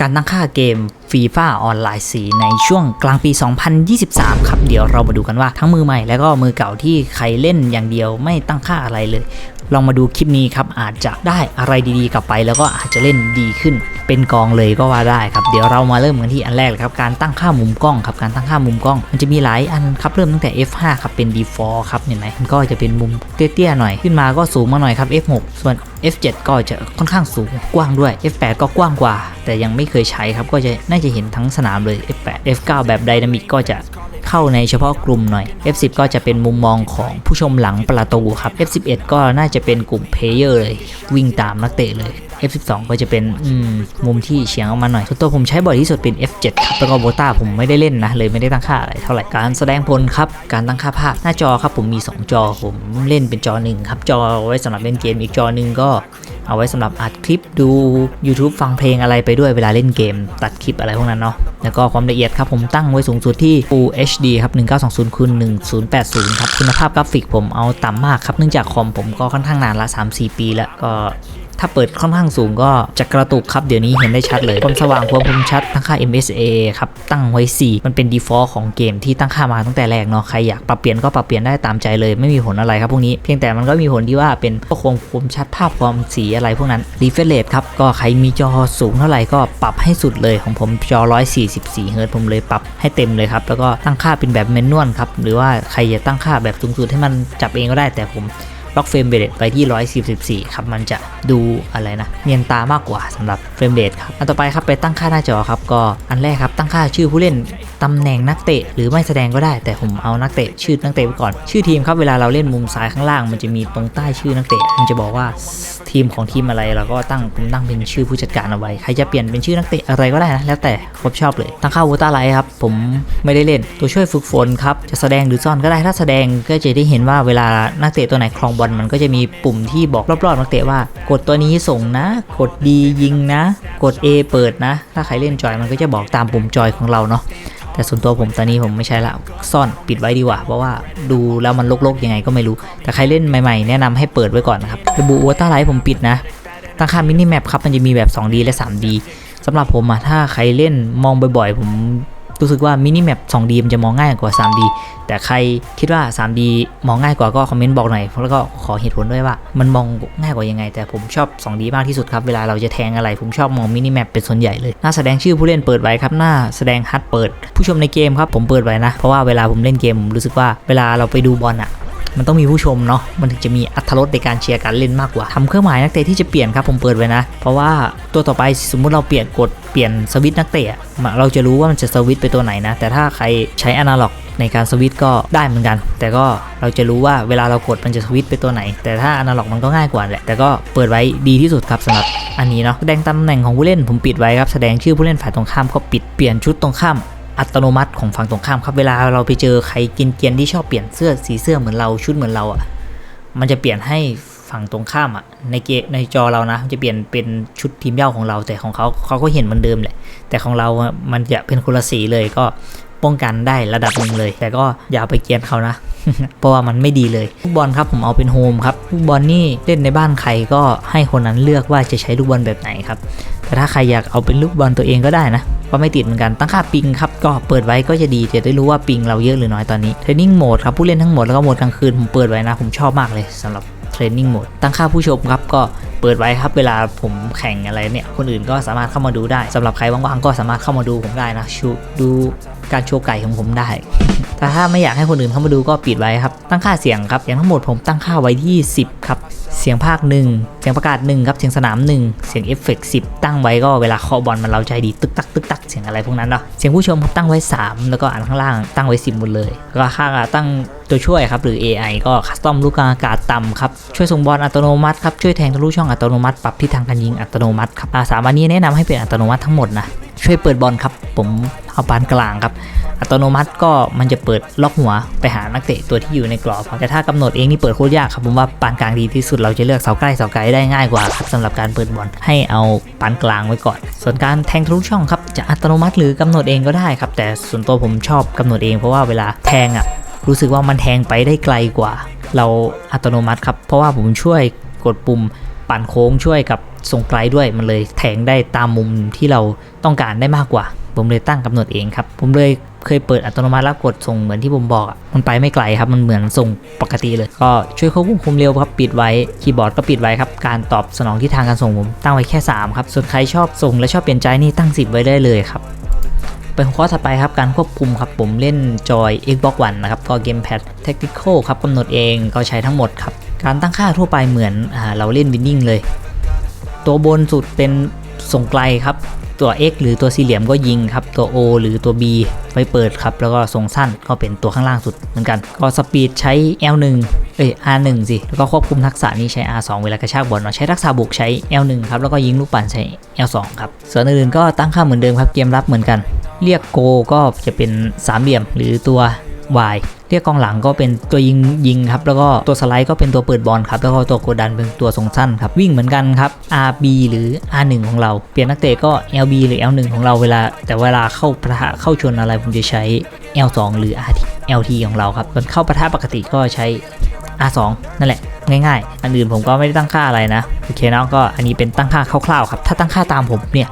การตั้งค่าเกมฟีฟ่าออนไลน์4ในช่วงกลางปี 2023 ครับ เดี๋ยวเรามาดูกันว่าทั้งมือใหม่และก็มือเก่าที่ใครเล่นอย่างเดียวไม่ตั้งค่าอะไรเลย ลองมาดูคลิปนี้ครับอาจจะได้อะไรดีๆกลับไป แล้วก็อาจจะเล่นดีขึ้น เป็นกองเลยก็ว่าได้ครับเดี๋ยวเรามาเริ่มกันที่อันแรกเลยครับการตั้งค่ามุมกล้องครับการตั้งค่ามุมกล้อง มันจะมีหลายอันครับเริ่มตั้งแต่ F5 ครับเป็น default ครับเห็นไหมมันก็จะเป็นมุมเตี้ยๆหน่อยขึ้นมาก็สูงมาหน่อยครับ F6 ส่วน F7 ก็จะค่อนข้างสูงกว้างด้วย F8 ก็กว้างกว่า แต่ยังไม่เคยใช้ครับก็จะน่าจะเห็นทั้งสนามเลย F8 F9 แบบไดนามิกก็จะ เข้าในเฉพาะกลุ่มหน่อย F10 ก็จะเป็นมุมมองของผู้ชมหลังประตูครับ F11 ก็น่าจะเป็นกลุ่มเพลเยอร์เลย วิ่งตามนักเตะเลย F12 ก็จะเป็นอืมมุมที่เฉียงออกมาหน่อยส่วนตัวผมใช้บ่อยที่สุดเป็น F7 ครับแล้วก็โบต้าผมไม่ได้เล่นนะ เลยไม่ได้ตั้งค่าอะไรเท่าไหร่ การแสดงผลครับ การตั้งค่าภาพ หน้าจอครับผมมี 2 จอผมเล่นเป็นจอหนึ่งครับ จอไว้สำหรับเล่นเกมอีกจอหนึ่งก็เอาไว้สำหรับอัดคลิปดู YouTube ฟังเพลงอะไรไปด้วยเวลาเล่นเกม ตัดคลิปอะไรพวกนั้นเนาะแล้วก็ความละเอียดครับผมตั้งไว้สูงสุดที่ Full HD ครับ 1920คูณ1080 ครับ คุณภาพกราฟิกผมเอาต่ำมากครับ เนื่องจากคอมผมก็ค่อนข้างนานละ 3-4 ปีแล้วก็ ถ้าเปิดค่อนข้างสูงก็จะกระตุกครับ เดี๋ยวนี้เห็นได้ชัดเลยความสว่างความคมชัดตั้งค่า MSA ครับ ตั้งไว้ 4 มันเป็น default ของเกมที่ตั้งค่ามาตั้งแต่แรกเนาะ ใครอยากปรับเปลี่ยนก็ปรับเปลี่ยนได้ตามใจเลย ไม่มีผลอะไรครับพวกนี้ เพียงแต่มันก็มีผลที่ว่าเป็นพวกความคมชัดภาพความสีอะไรพวกนั้น refresh rate ครับ ก็ใครมีจอสูงเท่าไหร่ก็ปรับให้สุดเลยของผมจอ 144เฮิร์ตผมเลยปรับให้เต็มเลยครับ แล้วก็ตั้งค่าเป็นแบบแมนนวลครับ หรือว่าใครอยากตั้งค่าแบบสูงสุดให้มันจับเองก็ได้แต่ผม ล็อกเฟรมเรทไปที่ 144 ครับมันจะดูอะไรนะเนียนตามากกว่าสำหรับเฟรมเรทครับอันต่อไปครับไปตั้งค่าหน้าจอครับก็อันแรกครับตั้งค่าชื่อผู้เล่นตำแหน่งนักเตะ หรือไม่แสดงก็ได้ แต่ผมเอานักเตะชื่อนักเตะไปก่อน ชื่อทีมครับเวลาเราเล่นมุมซ้ายข้างล่าง มันจะมีตรงใต้ชื่อนักเตะมันจะบอกว่า ทีมของทีมอะไรเราก็ตั้งผมตั้งเป็นชื่อผู้จัดการเอาไว้ใครจะเปลี่ยนเป็นชื่อนักเตะอะไรก็ได้นะแล้วแต่ผมชอบเลยตั้งค่าวอต้าไลท์ครับผมไม่ได้เล่นตัวช่วยฝึกฝนครับจะแสดงหรือซ่อนก็ได้ถ้าแสดงก็จะได้เห็นว่าเวลานักเตะตัวไหนครองบอลมันก็จะมีปุ่มที่บอกรอบๆนักเตะว่ากดตัวนี้ส่งนะ กด D ยิงนะ กด A เปิดนะ ถ้าใครเล่นจอยมันก็จะบอกตามปุ่มจอยของเราเนาะแต่ส่วนตัวผมตอนนี้ผมไม่ใช้ละซ่อนปิดไว้ดีกว่า เพราะว่าดูแล้วมันลกๆยังไงก็ไม่รู้ แต่ใครเล่นใหม่ๆ แนะนำให้เปิดไว้ก่อนนะครับระบุวอต้าไลท์ผมปิดนะตั้งค่ามินิแมปครับมันจะมีแบบ 2D และ 3D สำหรับผมอะถ้าใครเล่นมองบ่อยๆ ผมรู้สึกว่ามินิแมป 2D มันจะมองง่ายกว่า 3D แต่ใครคิดว่า 3D มองง่ายกว่าก็คอมเมนต์บอกหน่อยแล้วก็ขอเหตุผลด้วยว่า มันมองง่ายกว่ายังไง แต่ผมชอบ 2D มากที่สุดครับ เวลาเราจะแทงอะไร ผมชอบมองมินิแมปเป็นส่วนใหญ่เลย หน้าแสดงชื่อผู้เล่นเปิดไว้ครับ หน้าแสดงฮัทเปิด ผู้ชมในเกมครับผมเปิดไว้นะ เพราะว่าเวลาผมเล่นเกมผมรู้สึกว่าเวลาเราไปดูบอลอะ มันต้องมีผู้ชมเนาะมันถึงจะมีอัตรสในการเชียร์การเล่นมากกว่าทำเครื่องหมายนักเตะที่จะเปลี่ยนครับผมเปิดไว้นะ เพราะว่าตัวต่อไปสมมุติเราเปลี่ยนกดเปลี่ยนสวิตนักเตะเราจะรู้ว่ามันจะสวิตไปตัวไหนนะ แต่ถ้าใครใช้อนาล็อกในการสวิตก็ได้เหมือนกัน แต่ก็เราจะรู้ว่าเวลาเรากดมันจะสวิตไปตัวไหน แต่ถ้าอนาล็อกมันก็ง่ายกว่าแหละ แต่ก็เปิดไว้ดีที่สุดครับสำหรับอันนี้เนาะ แสดงตำแหน่งของผู้เล่นผมปิดไว้ครับ แสดงชื่อผู้เล่นฝ่ายตรงข้ามก็ปิด เปลี่ยนชุดตรงข้าม อัตโนมัติของฝั่งตรงข้ามครับเวลาเราไปเจอใครกินเกียนที่ชอบเปลี่ยนเสื้อสีเสื้อเหมือนเราชุดเหมือนเราอะมันจะเปลี่ยนให้ฝั่งตรงข้ามอะในเกในจอเรานะจะเปลี่ยนเป็นชุดทีมเย่าของเราแต่ของเขาเขาก็เห็นเหมือนเดิมแหละแต่ของเราอะมันจะเป็นคนละสีเลยก็ป้องกันได้ระดับหนึ่งเลย แต่ก็อย่าไปเกียนเขานะ เพราะว่ามันไม่ดีเลยลูกบอลครับผมเอาเป็นโฮมครับลูกบอลนี่เล่นในบ้านใครก็ให้คนนั้นเลือกว่าจะใช้ลูกบอลแบบไหนครับแต่ถ้าใครอยากเอาเป็นลูกบอลตัวเองก็ได้นะก็ไม่ติดเหมือนกันตั้งค่าปิงครับก็เปิดไว้ก็จะดีจะได้รู้ว่าปิงเราเยอะหรือน้อยตอนนี้เทรนนิ่งโหมดครับผู้เล่นทั้งหมดแล้วก็โหมดกลางคืนผมเปิดไว้นะผมชอบมากเลยสำหรับเทรนนิ่งโหมดตั้งค่าผู้ชมครับก็ เปิดไว้ครับเวลาผมแข่งอะไรเนี่ยคนอื่นก็สามารถเข้ามาดูได้สำหรับใครว่างๆก็สามารถเข้ามาดูผมได้นะชูดูการโชว์ไก่ของผมได้ แต่ถ้าไม่อยากให้คนอื่นเข้ามาดูก็ปิดไว้ครับ ตั้งค่าเสียงครับอย่างทั้งหมดผมตั้งค่าไว้ที่ 10 ครับ เสียงภาค 1 เสียงประกาศ 1 ครับ เสียงสนาม 1 เสียงเอฟเฟกต์10ตั้งไว้ก็เวลาเคาะบอลมันเราใจดีตึกตักตึกตักเสียงอะไรพวกนั้นเนาะ เสียงผู้ชมครับตั้งไว้ 3 แล้วก็อันข้างล่างตั้งไว้ 10 หมดเลยแล้วก็ค่าตั้งตัวช่วยครับหรือ AI ก็คัสตอมลูกกลางอากาศต่ำครับ ช่วยส่งบอลอัตโนมัติครับ ช่วยแทงทะลุช่องอัตโนมัติปรับทิศทางการยิงอัตโนมัติครับสามอันนี้แนะนำให้เป็นอัตโนมัติทั้งหมดนะช่วยเปิดบอลครับ ผมเอาปานกลางครับ อัตโนมัติก็มันจะเปิดล็อกหัวไปหานักเตะตัวที่อยู่ในกรอบแต่ถ้ากำหนดเองนี่เปิดโคตรยากครับผมว่าปานกลางดีที่สุดเราจะเลือกเสาใกล้เสาไกลได้ง่ายกว่าครับสำหรับการเปิดบอลให้เอาปานกลางไว้ก่อน ส่วนการแทงทะลุช่องครับจะอัตโนมัติหรือกำหนดเองก็ได้ครับ แต่ส่วนตัวผมชอบกำหนดเองเพราะว่าเวลาแทงอะรู้สึกว่ามันแทงไปได้ไกลกว่า เราอัตโนมัติครับเพราะว่าผมช่วยกดปุ่ม ปั่นโค้งช่วยกับส่งไกลด้วยมันเลยแทงได้ตามมุมที่เราต้องการได้มากกว่า ผมเลยตั้งกำหนดเองครับ ผมเลยเคยเปิดอัตโนมัติแล้วกดส่งเหมือนที่ผมบอกอะมันไปไม่ไกลครับมันเหมือนส่งปกติเลย ก็ช่วยควบคุมความเร็วครับปิดไว้คีย์บอร์ดก็ปิดไว้ครับการตอบสนองที่ทางการส่งผมตั้งไว้แค่ 3 ครับส่วนใครชอบส่งและชอบเปลี่ยนใจนี่ตั้ง 10 ไว้ได้เลยครับไปหัวข้อถัดไปครับ การควบคุมครับ ผมเล่นจอย Xbox One นะครับ ก็เกมแพด Tactical ครับกำหนดเองก็ใช้ทั้งหมดครับ การตั้งค่าทั่วไปเหมือนอเราเล่นวินนิ่งเลย ตัวบนสุดเป็นส่งไกลครับ ตัว X หรือตัวสี่เหลี่ยมก็ยิงครับ ตัว O หรือตัว B ไว้เปิดครับ แล้วก็ส่งสั้นก็เป็นตัวข้างล่างสุดเหมือนกัน ก็สปีดใช้ L1 เอ้ย R1 สิ แล้วก็ควบคุมทักษะนี้ใช้ R2 เวลากระชากบอลเนาะใช้ทักษะบุกใช้ L1 ครับ แล้วก็ยิงลูกปั่นใช้ L2 ครับ ส่วนอื่นๆก็ตั้งค่าเหมือนเดิมครับ เกมรับเหมือนกัน เรียกโกก็จะเป็นสามเหลี่ยมหรือตัว ว Y เรียกกองหลังก็เป็นตัวยิงยิงครับแล้วก็ตัวสไลด์ก็เป็นตัวเปิดบอลครับแล้วก็ตัวกดดันเป็นตัวทรงสั้นครับวิ่งเหมือนกันครับ RB หรือ R1 ของเรา เปลี่ยนนักเตะก็ LB หรือ L1 ของเราเวลา แต่เวลาเข้าประทะเข้าชนอะไรผมจะใช้ L2 หรือ RT LT ของเราครับส่วนเข้าประทะปกติก็ใช้ R2 นั่นแหละง่ายๆ อันอื่นผมก็ไม่ได้ตั้งค่าอะไรนะ โอเคเนาะก็อันนี้เป็นตั้งค่าคร่าวๆครับ ถ้าตั้งค่าตามผมเนี่ย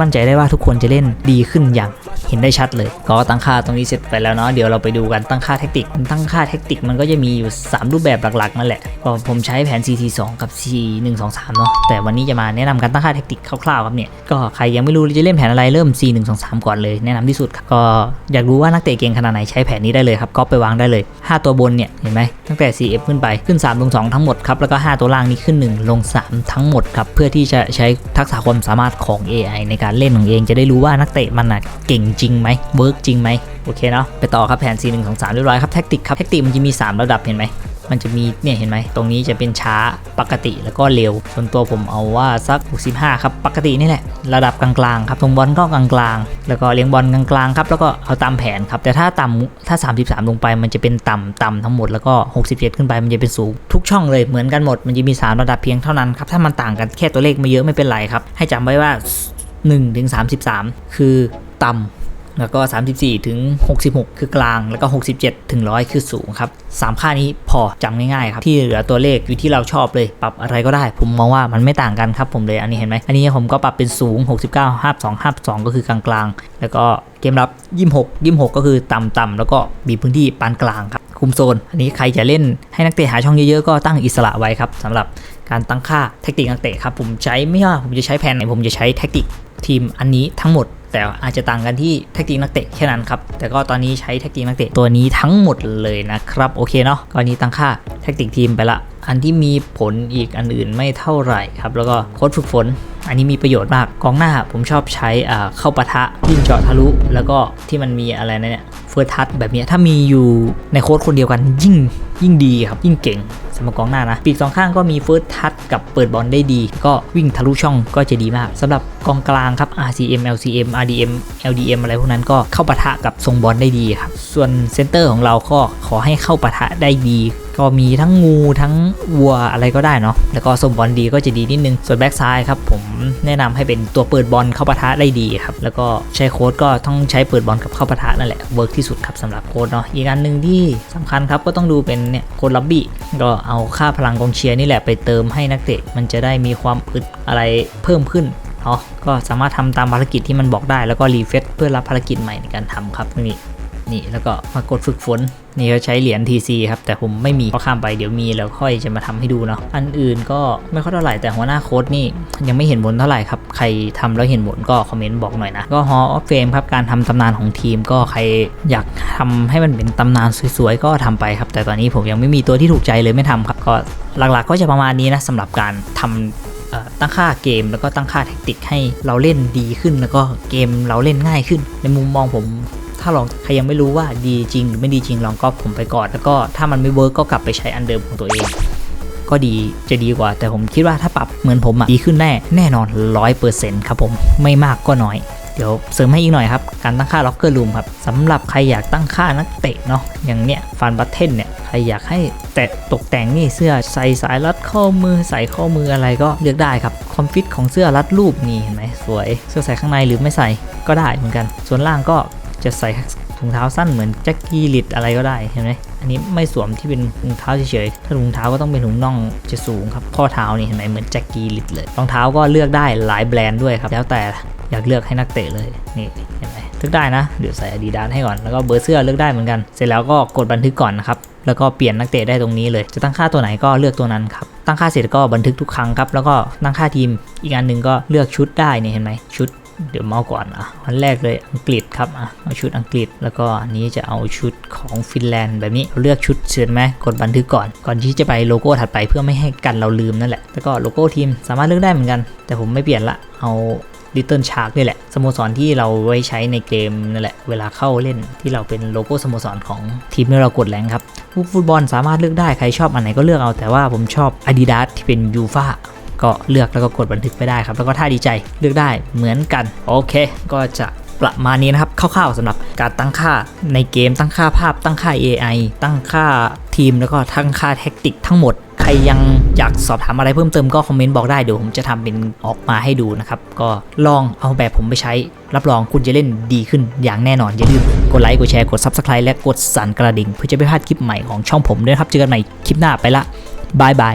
มั่นใจได้ว่าทุกคนจะเล่นดีขึ้นอย่าง เห็นได้ชัดเลย ก็ตั้งค่าตรงนี้เสร็จไปแล้วเนาะเดี๋ยวเราไปดูกันตั้งค่าแท็กติกตั้งค่าแท็กติกมันก็จะมีอยู่ 3 รูปแบบหลักๆนั่นแหละก็ผมใช้แผน CT2 กับ C123 เนาะแต่วันนี้จะมาแนะนำการตั้งค่าแท็กติกคร่าวๆครับเนี่ยก็ใครยังไม่รู้จะเล่นแผนอะไรเริ่ม C123 ก่อนเลยแนะนำที่สุดครับก็อยากรู้ว่านักเตะเก่งขนาดไหนใช้แผนนี้ได้เลยครับก็ไปวางได้เลย 5 ตัวบนเนี่ยเห็นไหมตั้งแต่ 4F ขึ้นไปขึ้น 3 ลง 2 ทั้งหมดครับแล้วก็ 5 ตัวล่างนี้ขึ้น 1 ลง 3 ทั้งหมดครับเพื่อที่จะใช้ทักษะความสามารถของ AI ในการเล่นของเองจะได้รู้ว่านักเตะมันน่ะเก่งจริงไหมเวิร์กจริงไหมโอเคเนาะไปต่อครับแผน C1 2 3เรียบร้อยครับแท็กติกครับแท็กติกมันจะมี 3 ระดับเห็นไหมมันจะมีเนี่ยเห็นไหมตรงนี้จะเป็นช้าปกติแล้วก็เร็ว ส่วนตัวผมเอาว่าสัก 65 ครับ ปกตินี่แหละ ระดับกลางๆครับตรงบอลก็กลางๆ แล้วก็เลี้ยงบอลกลางๆครับแล้วก็เอาตามแผนครับแต่ถ้าต่ำถ้า 33 ลงไปมันจะเป็นต่ำต่ำทั้งหมดแล้วก็ 67 ขึ้นไปมันจะเป็นสูง ทุกช่องเลยเหมือนกันหมดมันจะมี 3 ระดับเพียงเท่านั้นครับถ้ามันต่างกันแค่ตัวเลขไม่เยอะไม่เป็นไรครับให้จำไว้ว่า1ถึง33 คือ ต่ำแล้วก็ 34 ถึง 66 คือกลาง แล้วก็ 67 ถึง 100 คือสูงครับ 3 ค่านี้พอจำง่ายๆครับ ที่เหลือตัวเลขอยู่ที่เราชอบเลย ปรับอะไรก็ได้ ผมมองว่ามันไม่ต่างกันครับผมเลย อันนี้เห็นไหม อันนี้ผมก็ปรับเป็นสูง 69 52 52 ก็คือกลางๆ แล้วก็เกมรับ 26 26 ก็คือต่ำๆแล้วก็มีพื้นที่ปานกลางครับ คุมโซน อันนี้ใครจะเล่นให้นักเตะหาช่องเยอะๆ ก็ตั้งอิสระไว้ครับสำหรับการตั้งค่าแทคติกนักเตะครับผมใช้ไม่ว่าผมจะใช้แผนไหนผมจะใช้แทคติกทีมอันนี้ทั้งหมด แต่อาจจะต่างกันที่แท็กติกนักเตะแค่นั้นครับ แต่ก็ตอนนี้ใช้แท็กติกนักเตะตัวนี้ทั้งหมดเลยนะครับ โอเคเนาะก็อันนี้ตั้งค่าแท็กติกทีมไปละ อันที่มีผลอีกอันอื่นไม่เท่าไหร่ครับ แล้วก็โค้ดฝึกฝน อันนี้มีประโยชน์มาก กองหน้าผมชอบใช้อ่าเข้าปะทะยิงเจาะทะลุ แล้วก็ที่มันมีอะไรนะเนี่ยเฟิร์ทัชแบบนี้ถ้ามีอยู่ในโค้ดคนเดียวกันยิ่งยิ่งดีครับยิ่งเก่ง สำหรับกองหน้านะ ปีกสองข้างก็มีเฟิร์สทัชกับเปิดบอลได้ดี ก็วิ่งทะลุช่องก็จะดีมากสำหรับกองกลางครับ RCM LCM RDM LDM อะไรพวกนั้นก็เข้าปะทะกับทรงบอลได้ดีครับ ส่วนเซนเตอร์ของเราก็ขอให้เข้าปะทะได้ดีก็มีทั้งงูทั้งวัวอะไรก็ได้เนาะ แล้วก็ทรงบอลดีก็จะดีนิดนึง ส่วนแบ็กซ้ายครับผมแนะนำให้เป็นตัวเปิดบอลเข้าปะทะได้ดีครับ แล้วก็ใช้โค้ดก็ต้องใช้เปิดบอลกับเข้าปะทะนั่นแหละเวิร์กที่สุดครับสำหรับโค้ดเนาะ อีกอันหนึ่งที่สำคัญครับก็ต้องดูเป็นเนี่ยโค้ดล็อบบี้ก็เอาค่าพลังกองเชียร์นี่แหละไปเติมให้นักเตะ มันจะได้มีความอึดอะไรเพิ่มขึ้นเนาะก็สามารถทำตามภารกิจที่มันบอกได้แล้วก็รีเฟซเพื่อรับภารกิจใหม่ในการทำครับนี่นี่แล้วก็มากดฝึกฝนนี่เขาใช้เหรียญ TC ครับ แต่ผมไม่มีก็ข้ามไปเดี๋ยวมีแล้วค่อยจะมาทำให้ดูเนาะอันอื่นก็ไม่ค่อยเท่าไหร่แต่หัวหน้าโค้ดนี่ยังไม่เห็นผลเท่าไหร่ครับ ใครทำแล้วเห็นผลก็คอมเมนต์บอกหน่อยนะ ก็ Hall of Fame ครับ การทำตำนานของทีมก็ใครอยากทำให้มันเป็นตำนานสวยๆ ก็ทำไปครับ แต่ตอนนี้ผมยังไม่มีตัวที่ถูกใจเลยไม่ทำครับ ก็หลักๆก็จะประมาณนี้นะสำหรับการทำเอ่อตั้งค่าเกมแล้วก็ตั้งค่าแท็กติกให้เราเล่นดีขึ้น แล้วก็เกมเราเล่นง่ายขึ้น ในมุมมองผมถ้าลองใครยังไม่รู้ว่าดีจริงหรือไม่ดีจริงลองก็ผมไปก่อน แล้วก็ถ้ามันไม่เวิร์กก็กลับไปใช้อันเดิมของตัวเอง ก็ดีจะดีกว่า แต่ผมคิดว่าถ้าปรับเหมือนผมอะดีขึ้นแน่แน่นอนร้อยเปอร์เซ็นต์ครับผมไม่มากก็น้อยเดี๋ยวเสริมให้อีกหน่อยครับ การตั้งค่าล็อกเกอร์รูมครับสำหรับใครอยากตั้งค่านักเตะเนาะอย่างเนี้ยฟันบัตเทนเนี่ยใครอยากให้แตะตกแต่งนี่เสื้อใส่สายรัดข้อมือใส่ข้อมืออะไรก็เลือกได้ครับคอมฟิตของเสื้อรัดรูปนี่เห็นไหมสวยเสื้อใส่ข้างในหรือไม่ใส่ก็ได้เหมือนกัน ส่วนล่างก็จะใส่ ถุงเท้าสั้นเหมือนแจ็คกี้ลิดอะไรก็ได้เห็นไหมอันนี้ไม่สวมที่เป็นถุงเท้าเฉยๆถ้าถุงเท้าก็ต้องเป็นถุงน่องจะสูงครับข้อเท้านี่เห็นไหมเหมือนแจ็คกี้ลิดเลยรองเท้าก็เลือกได้หลายแบรนด์ด้วยครับแล้วแต่อยากเลือกให้นักเตะเลยนี่เห็นไหมเลือกได้นะเดี๋ยวใส่ Adidas ให้ก่อนแล้วก็เบอร์เสื้อเลือกได้เหมือนกัน เสร็จแล้วก็กดบันทึกก่อนนะครับแล้วก็เปลี่ยนนักเตะได้ตรงนี้เลย จะตั้งค่าตัวไหนก็เลือกตัวนั้นครับ ตั้งค่าเสร็จก็บันทึกทุกครั้งครับ แล้วก็ตั้งค่าทีม อีกอันหนึ่งก็เลือกชุดได้นี่เห็นไหมชุด เดี๋ยวเมาก่อนอะอันแรกเลยอังกฤษครับอะเอาชุดอังกฤษ แล้วก็อันนี้จะเอาชุดของฟินแลนด์แบบนี้เราเลือกชุดเสร็จไหมกดบันทึกก่อน ก่อนที่จะไปโลโก้ถัดไปเพื่อไม่ให้กันเราลืมนั่นแหละ แล้วก็โลโก้ทีมสามารถเลือกได้เหมือนกัน แต่ผมไม่เปลี่ยนละเอา Little Shark นี่แหละสโมสรที่เราไว้ใช้ในเกมนั่นแหละ เวลาเข้าเล่นที่เราเป็นโลโก้สโมสรของทีมที่เรากดแรงครับฟุตบอลสามารถเลือกได้ใครชอบอันไหนก็เลือกเอาแต่ว่าผมชอบ Adidas ที่เป็นยูฟา ก็เลือกแล้วก็กดบันทึกไปได้ครับ แล้วก็ถ้าดีใจเลือกได้เหมือนกัน โอเค ก็จะประมาณนี้นะครับคร่าวๆสำหรับการตั้งค่าในเกม ตั้งค่าภาพ ตั้งค่า AI ตั้งค่าทีม แล้วก็ตั้งค่าแท็กติกทั้งหมด ใครยังอยากสอบถามอะไรเพิ่มเติมก็คอมเมนต์บอกได้เดี๋ยวผมจะทำเป็นออกมาให้ดูนะครับ ก็ลองเอาแบบผมไปใช้ รับรองคุณจะเล่นดีขึ้นอย่างแน่นอน อย่าลืมกดไลค์กดแชร์กด Subscribe และกดสั่นกระดิ่งเพื่อจะไม่พลาดคลิปใหม่ของช่องผมด้วยครับเจอกันใหม่คลิปหน้าไปละบายบาย